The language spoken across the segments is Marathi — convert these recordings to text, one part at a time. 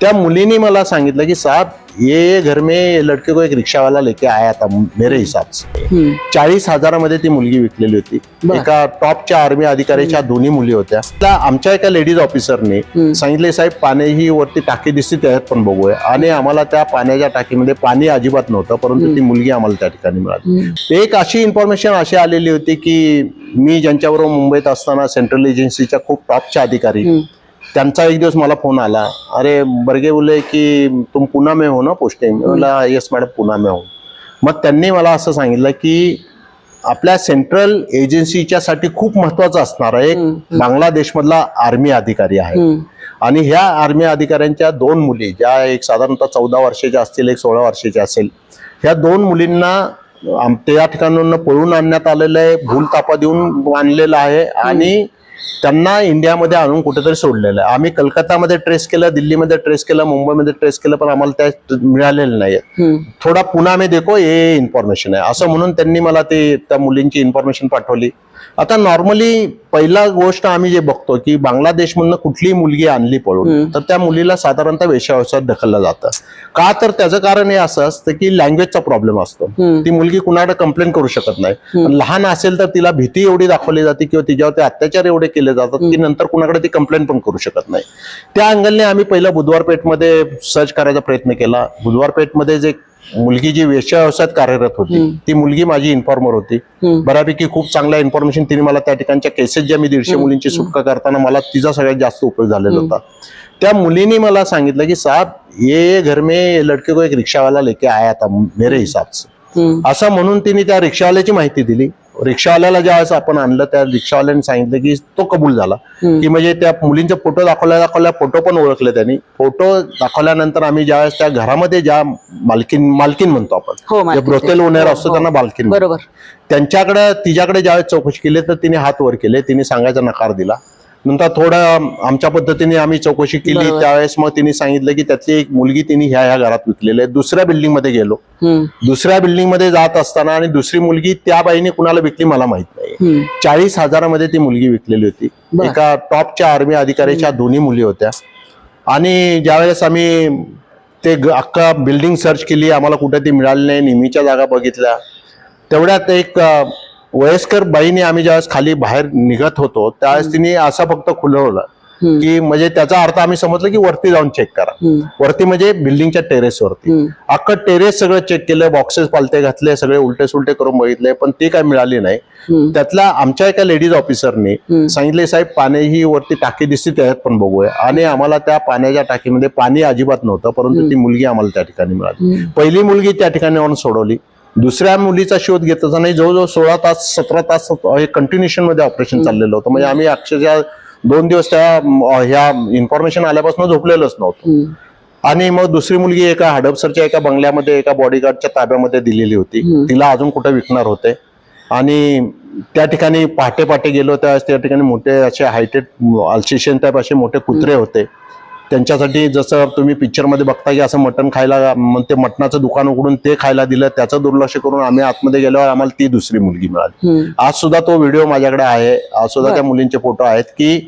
त्या मुलीने मला सांगितलं की साहब ये घर में लड़के को एक रिक्षा वाला लेके आया था मेरे हिसाब से. चाळीस हजारामध्ये ती मुलगी विकलेली होती. एका टॉपच्या आर्मी अधिकाऱ्याच्या दोन्ही मुली होत्या त्या आमच्या एका लेडीज ऑफिसरने. सांगितले साहेब पाण्याही वरती टाकी दिसते त्यात पण बघूया आणि आम्हाला त्या पाण्याच्या टाकीमध्ये पाणी अजिबात नव्हतं परंतु ती मुलगी आम्हाला त्या ठिकाणी मिळाली. एक अशी इन्फॉर्मेशन अशी आलेली होती की मी ज्यांच्याबरोबर मुंबईत असताना सेंट्रल एजन्सीच्या खूप टॉपच्या अधिकारी. त्यांचा एक दिवस मला फोन आला. अरे बर्गे बोले की तुम पुणे में हो ना पोस्टिंग मला येस मॅडम पुणे में हो. मग त्यांनी मला असं सांगितलं की आपल्या सेंट्रल एजन्सीच्या साठी खूप महत्वाचं असणारा एक हम्म. बांगलादेशमधला आर्मी अधिकारी आहे. आणि ह्या आर्मी अधिकाऱ्यांच्या दोन मुली ज्या एक साधारणतः चौदा वर्षाच्या असतील एक सोळा वर्षाच्या असेल ह्या दोन मुलींना त्या ठिकाणाहून पळून आणण्यात आलेलं आहे भूल तापा देऊन आणलेलं आहे. आणि त्यांना इंडियामध्ये आणून कुठेतरी सोडलेलं आहे. आम्ही कलकत्तामध्ये ट्रेस केलं दिल्लीमध्ये ट्रेस केलं मुंबईमध्ये ट्रेस केलं पण आम्हाला त्या मिळालेलं नाही. थोडा पुन्हा में देखो हे इन्फॉर्मेशन आहे. असं म्हणून त्यांनी मला ते त्या मुलींची इन्फॉर्मेशन पाठवली. आता नॉर्मली पहिला गोष्ट आम्ही जे बघतो की बांगलादेशमधनं कुठलीही मुलगी आणली पळून. तर त्या मुलीला साधारणतः वेश्याव्यवसायात ढकललं जातं. का तर त्याचं कारण हे असं असतं की लँग्वेजचा प्रॉब्लेम असतो. ती मुलगी कुणाकडे कंप्लेंट करू शकत नाही. लहान असेल तर तिला भीती एवढी दाखवली जाते किंवा तिच्यावरती अत्याचार एवढे केले जातात की नंतर कुणाकडे ती कंप्लेंट पण करू शकत नाही. त्या अँगलने आम्ही पहिला बुधवार पेठमध्ये सर्च करायचा प्रयत्न केला. बुधवार पेठमध्ये जे मुलगी जी वेश्या व्यवसायात कार्यरत होती. ती मुलगी माझी इन्फॉर्मर होती. बऱ्यापैकी खूप चांगल्या इन्फॉर्मेशन तिने मला त्या ठिकाणच्या केसेस ज्या मी दीडशे मुलींची सुटका करताना मला तिचा सगळ्यात जास्त उपयोग झालेला होता. त्या मुलीने मला सांगितलं की साहब ये घर में लड़के को एक रिक्षा वाला लेके आया था मेरे हिसाब से. असं म्हणून तिने त्या रिक्षावाल्याची माहिती दिली. रिक्षावाल्याला ज्यावेळेस आपण आणलं त्या रिक्षावाल्याने सांगितलं की तो कबूल झाला. की म्हणजे त्या मुलींचे फोटो दाखवल्या दाखवल्या फोटो पण ओळखले त्यांनी फोटो दाखवल्यानंतर आम्ही ज्यावेळेस त्या घरामध्ये ज्या मालकीन मालकीन म्हणतो हो, आपण जे. ब्रोतेल ओनर हो, असतो हो. त्यांना मालकीन. बरोबर त्यांच्याकडे तिच्याकडे ज्यावेळेस चौकशी केली तर तिने हात वर केले तिने सांगायचा नकार दिला नंतर थोडं आमच्या पद्धतीने आम्ही चौकशी केली. त्यावेळेस मग तिने सांगितलं की त्यातली एक मुलगी तिने ह्या ह्या घरात विकलेली आहे दुसऱ्या बिल्डिंगमध्ये गेलो. दुसऱ्या बिल्डिंगमध्ये जात असताना आणि दुसरी मुलगी त्या बाईने कुणाला विकली मला माहीत नाही. चाळीस हजारामध्ये ती मुलगी विकलेली होती. एका टॉपच्या आर्मी अधिकाऱ्याच्या दोन्ही मुली होत्या आणि ज्यावेळेस आम्ही ते अख्खा बिल्डिंग सर्च केली आम्हाला कुठे ती मिळाली नाही नेहमीच्या जागा बघितल्या तेवढ्यात एक वयस्कर बाईने आम्ही ज्यावेळेस खाली बाहेर निघत होतो त्यावेळेस तिने असं फक्त खुलवलं. की म्हणजे त्याचा अर्थ आम्ही समजलं की वरती जाऊन चेक करा. वरती म्हणजे बिल्डिंगच्या टेरेसवरती. अख्खं टेरेस सगळं चेक केलं बॉक्सेस पालते घातले सगळे उलटे सुलटे करून बघितले पण ती काय मिळाली नाही. त्यातल्या आमच्या एका लेडीज ऑफिसरने. सांगितले साहेब पाणी ही वरती टाकी दिसते त्यात पण बघूया आणि आम्हाला त्या पाण्याच्या टाकीमध्ये पाणी अजिबात नव्हतं परंतु ती मुलगी आम्हाला त्या ठिकाणी मिळाली. पहिली मुलगी त्या ठिकाणी आणून सोडवली दुसऱ्या मुलीचा शोध घेत असताना जवळजवळ सोळा तास सतरा तास हे कंटिन्युएशनमध्ये ऑपरेशन चाललेलं होतं. म्हणजे आम्ही अक्षरशः दोन दिवस त्या ह्या इन्फॉर्मेशन आल्यापासून झोपलेलोच नव्हतो. आणि मग दुसरी मुलगी एका हडपसरच्या एका बंगल्यामध्ये एका बॉडीगार्डच्या ताब्यामध्ये दिलेली होती. तिला अजून कुठे विकणार होते? आणि त्या ठिकाणी पहाटे पहाटे गेलो त्यावेळेस त्या ठिकाणी मोठे असे हायटेड अल्शिशियन टाईप असे मोठे कुत्रे होते. त्यांच्यासाठी जसं तुम्ही पिक्चरमध्ये बघता की असं मटण खायला ते मटणाचं दुकान उघडून ते खायला दिलं त्याचं दुर्लक्ष करून आम्ही आतमध्ये गेल्यावर आम्हाला ती दुसरी मुलगी मिळाली. आज सुद्धा तो व्हिडिओ माझ्याकडे आहे. आज सुद्धा. त्या मुलींचे फोटो आहेत की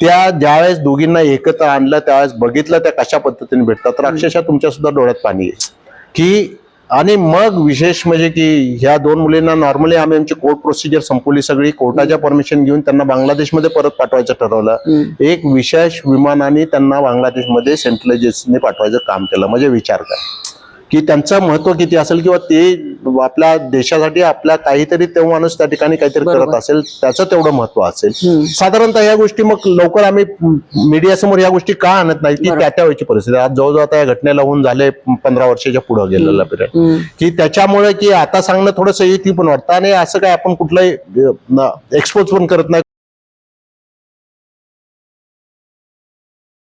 त्या ज्यावेळेस दोघींना एकत्र आणलं त्यावेळेस बघितलं त्या कशा पद्धतीने भेटतात. तर अक्षरशः तुमच्या सुद्धा डोळ्यात पाणी की आणि मग विशेष म्हणजे की ह्या दोन मुलींना नॉर्मली आम्ही आमची कोर्ट प्रोसिजर संपवली सगळी. कोर्टाच्या परमिशन घेऊन त्यांना बांगलादेशमध्ये परत पाठवायचं ठरवलं. एक विशेष विमानाने त्यांना बांगलादेशमध्ये सेंट्रल एजन्सीने पाठवायचं काम केलं. म्हणजे विचार करा. की त्यांचं महत्त्व किती असेल किंवा ते आपल्या देशासाठी आपल्या काहीतरी तो माणूस त्या ठिकाणी काहीतरी. करत असेल त्याचं तेवढं महत्त्व असेल. साधारणतः या गोष्टी मग लवकर आम्ही मीडिया समोर या गोष्टी का आणत नाही की. त्या त्या वेळची परिस्थिती आज जवळजवळ आता या घटनेला होऊन झाले पंधरा वर्षाच्या पुढे गेलेला पिरियड. की त्याच्यामुळे की आता सांगणं थोडंसं येते पण वाटतं आणि असं काय आपण कुठलंही एक्सपोज पण करत नाही